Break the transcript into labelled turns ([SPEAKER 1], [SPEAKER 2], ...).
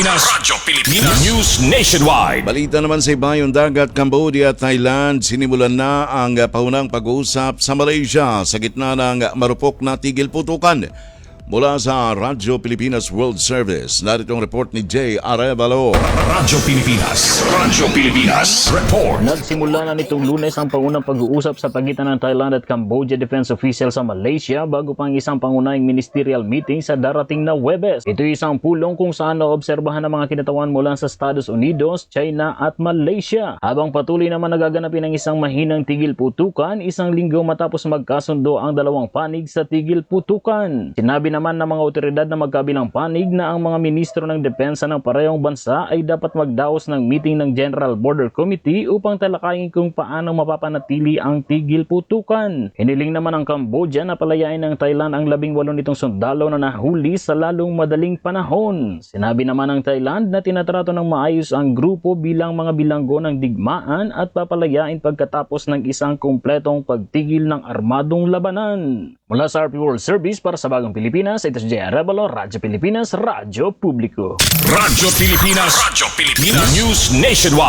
[SPEAKER 1] Pilipinas. Radyo Pilipinas. News Nationwide.
[SPEAKER 2] Balita naman sa ibayong dagat, Cambodia at Thailand, sinimulan na ang paunang pag-uusap sa Malaysia sa gitna ng marupok na tigil putukan. Mula sa Radyo Pilipinas World Service, narito ang report ni Jay Arevalo.
[SPEAKER 1] Radyo Pilipinas. Radyo Pilipinas. Report.
[SPEAKER 3] Nagsimula na nitong lunes ang pangunang pag-uusap sa pagitan ng Thailand at Cambodia defense officials sa Malaysia bago pang isang pangunahing ministerial meeting sa darating na Webes. Ito ay isang pulong kung saan naobserbahan ng mga kinatawan mula sa Estados Unidos, China at Malaysia. Habang patuloy naman nagaganapin ang isang mahinang tigil putukan, isang linggo matapos magkasundo ang dalawang panig sa tigil putukan. Sinabi naman ng mga otoridad na magkabilang panig na ang mga ministro ng depensa ng parehong bansa ay dapat magdaos ng meeting ng General Border Committee upang talakayin kung paano mapapanatili ang tigil putukan. Hiniling naman ng Cambodia na palayain ng Thailand ang labing walo nitong sundalo na nahuli sa lalong madaling panahon. Sinabi naman ng Thailand na tinatrato ng maayos ang grupo bilang mga bilanggo ng digmaan at papalayain pagkatapos ng isang kumpletong pagtigil ng armadong labanan. Mula sa RP World Service para sa Bagong Pilipinas, ito si Jay Arevalo, Radyo Pilipinas, Radyo Publiko.
[SPEAKER 1] Radyo Pilipinas. Radyo Pilipinas. News Nationwide.